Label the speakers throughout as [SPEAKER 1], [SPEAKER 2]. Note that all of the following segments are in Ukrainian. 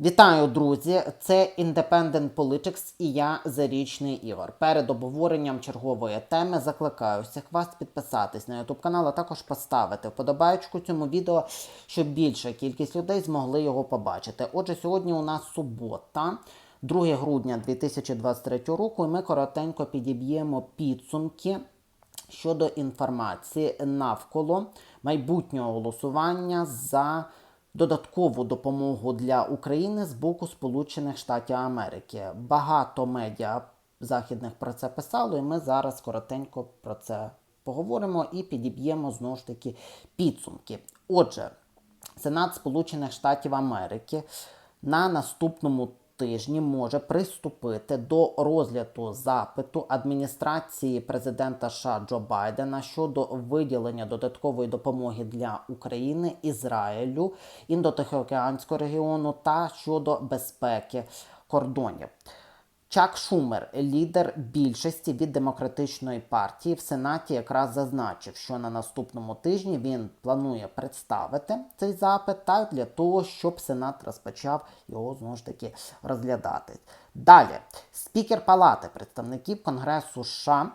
[SPEAKER 1] Вітаю, друзі! Це Independent Politics і я Зарічний Ігор. Перед обговоренням чергової теми закликаю всіх вас підписатись на YouTube канал, а також поставити вподобайку цьому відео, щоб більша кількість людей змогли його побачити. Отже, сьогодні у нас субота, 2 грудня 2023 року, і ми коротенько підіб'ємо підсумки щодо інформації навколо майбутнього голосування за додаткову допомогу для України з боку Сполучених Штатів Америки. Багато медіа західних про це писало, і ми зараз коротенько про це поговоримо і підіб'ємо знову ж таки підсумки. Отже, Сенат Сполучених Штатів Америки на наступному тижні може приступити до розгляду запиту адміністрації президента США Джо Байдена щодо виділення додаткової допомоги для України, Ізраїлю, індотихоокеанського регіону та щодо безпеки кордонів. Чак Шумер, лідер більшості від демократичної партії в Сенаті, якраз зазначив, що на наступному тижні він планує представити цей запит так для того, щоб Сенат розпочав його знову ж таки розглядати. Далі, спікер Палати представників Конгресу США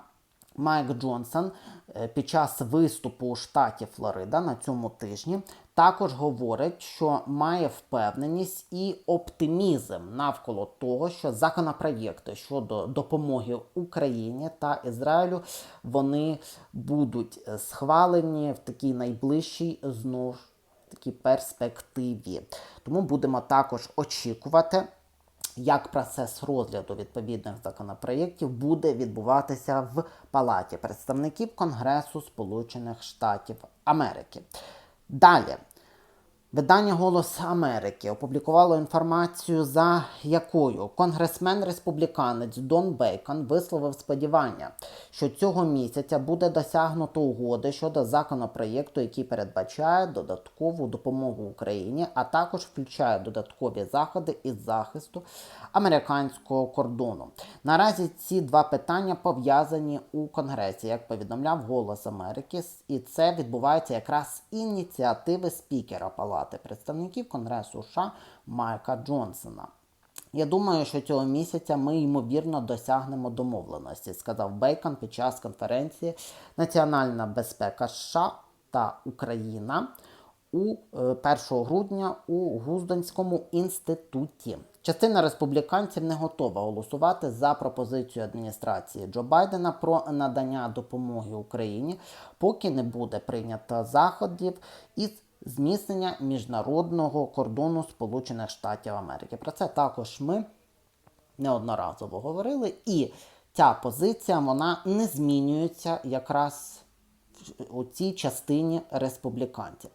[SPEAKER 1] Майк Джонсон е, під час виступу у штаті Флорида на цьому тижні також говорить, що має впевненість і оптимізм навколо того, що законопроєкти щодо допомоги Україні та Ізраїлю вони будуть е, схвалені в такій найближчій знову ж таки перспективі. Тому будемо також очікувати як процес розгляду відповідних законопроєктів буде відбуватися в Палаті представників Конгресу Сполучених Штатів Америки. Далі. Видання Голос Америки опублікувало інформацію, за якою конгресмен-республіканець Дон Бейкон висловив сподівання, що цього місяця буде досягнуто угоди щодо законопроєкту, який передбачає додаткову допомогу Україні, а також включає додаткові заходи із захисту американського кордону. Наразі ці два питання пов'язані у Конгресі, як повідомляв Голос Америки, і це відбувається якраз ініціативи спікера Палати представників Конгресу США Майка Джонсона. Я думаю, що цього місяця ми ймовірно досягнемо домовленості, сказав Бейкон під час конференції Національна безпека США та Україна у 1 грудня у Гуздонському інституті. Частина республіканців не готова голосувати за пропозицію адміністрації Джо Байдена про надання допомоги Україні, поки не буде прийнято заходів із зміцнення міжнародного кордону Сполучених Штатів Америки. Про це також ми неодноразово говорили, і ця позиція вона не змінюється якраз у цій частині республіканців.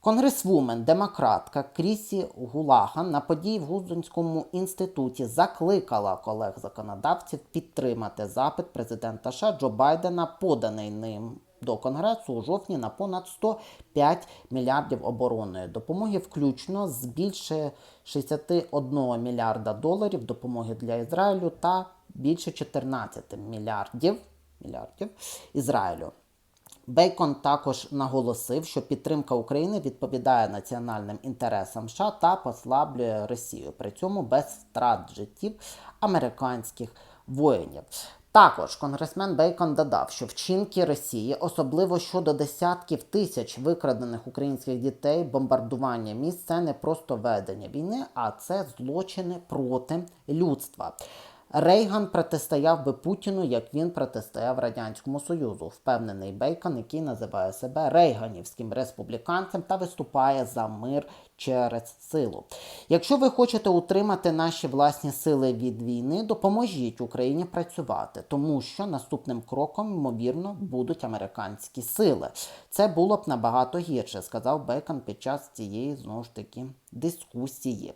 [SPEAKER 1] Конгресвумен, демократка Крісі Гулаган на події в Гуздонському інституті закликала колег законодавців підтримати запит президента США Джо Байдена, поданий ним до Конгресу у жовтні на понад 105 мільярдів оборонної допомоги, включно з більше 61 мільярда доларів допомоги для Ізраїлю та більше 14 мільярдів, мільярдів Ізраїлю. Бейкон також наголосив, що підтримка України відповідає національним інтересам США та послаблює Росію, при цьому без втрат життів американських воїнів. Також конгресмен Бейкон додав, що вчинки Росії, особливо щодо десятків тисяч викрадених українських дітей, бомбардування міст, це не просто ведення війни, а це злочини проти людства. Рейган протистояв би Путіну, як він протистояв Радянському Союзу, впевнений Бейкон, який називає себе рейганівським республіканцем та виступає за мир через силу. Якщо ви хочете утримати наші власні сили від війни, допоможіть Україні працювати, тому що наступним кроком, ймовірно, будуть американські сили. Це було б набагато гірше, сказав Бейкон під час цієї знову ж таки дискусії.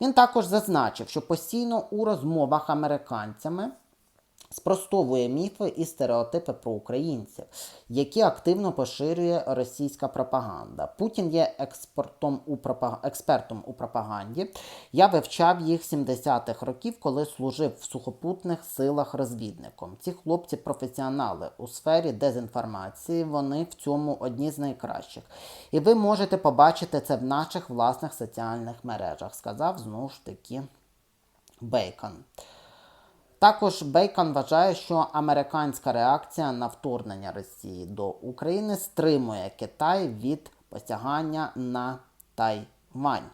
[SPEAKER 1] Він також зазначив, що постійно у розмовах американцями спростовує міфи і стереотипи про українців, які активно поширює російська пропаганда. Путін є експортом у пропаг... експертом у пропаганді. Я вивчав їх 70-х років, коли служив в сухопутних силах розвідником. Ці хлопці професіонали у сфері дезінформації. Вони в цьому одні з найкращих. І ви можете побачити це в наших власних соціальних мережах, сказав знову ж таки Бейкон. Також Бейкон вважає, що американська реакція на вторгнення Росії до України стримує Китай від посягання на Тайвань.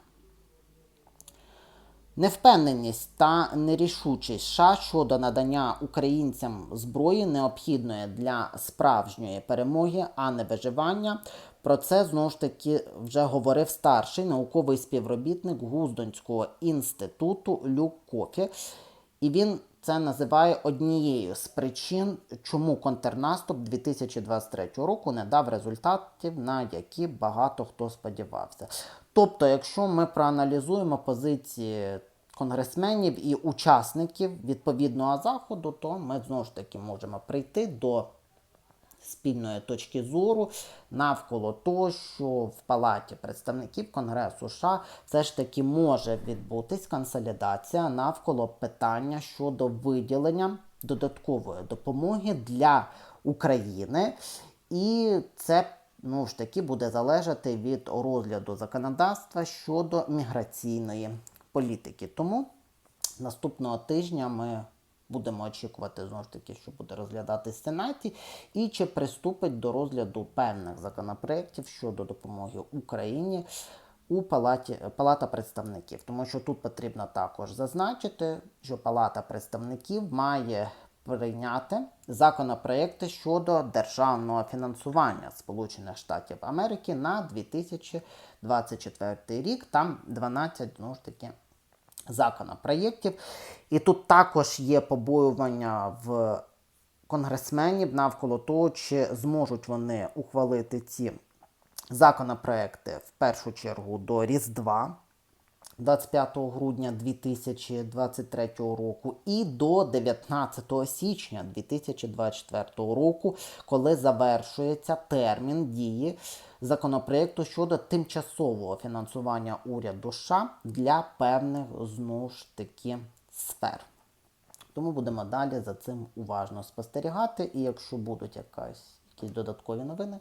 [SPEAKER 1] Невпевненість та нерішучість США щодо надання українцям зброї необхідної для справжньої перемоги, а не виживання. Про це знову ж таки вже говорив старший науковий співробітник Гуздонського інституту Люк Кофі. І він це називає однією з причин, чому контрнаступ 2023 року не дав результатів, на які багато хто сподівався. Тобто, якщо ми проаналізуємо позиції конгресменів і учасників відповідного заходу, то ми знову ж таки можемо прийти до спільної точки зору навколо того, що в Палаті представників Конгресу США все ж таки може відбутись консолідація навколо питання щодо виділення додаткової допомоги для України. І це ну ж таки буде залежати від розгляду законодавства щодо міграційної політики. Тому наступного тижня ми будемо очікувати знову ж таки, що буде розглядати Сенаті, і чи приступить до розгляду певних законопроєктів щодо допомоги Україні. У палаті Палата представників, тому що тут потрібно також зазначити, що Палата представників має прийняти законопроекти щодо державного фінансування Сполучених Штатів Америки на 2024 рік. Там 12 знову ж таки законопроєктів. І тут також є побоювання в конгресменів навколо того, чи зможуть вони ухвалити ці законопроекти в першу чергу до Різдва. 25 грудня 2023 року і до 19 січня 2024 року, коли завершується термін дії законопроекту щодо тимчасового фінансування уряду США для певних знову ж таки сфер. Тому будемо далі за цим уважно спостерігати. І якщо будуть якась, якісь додаткові новини,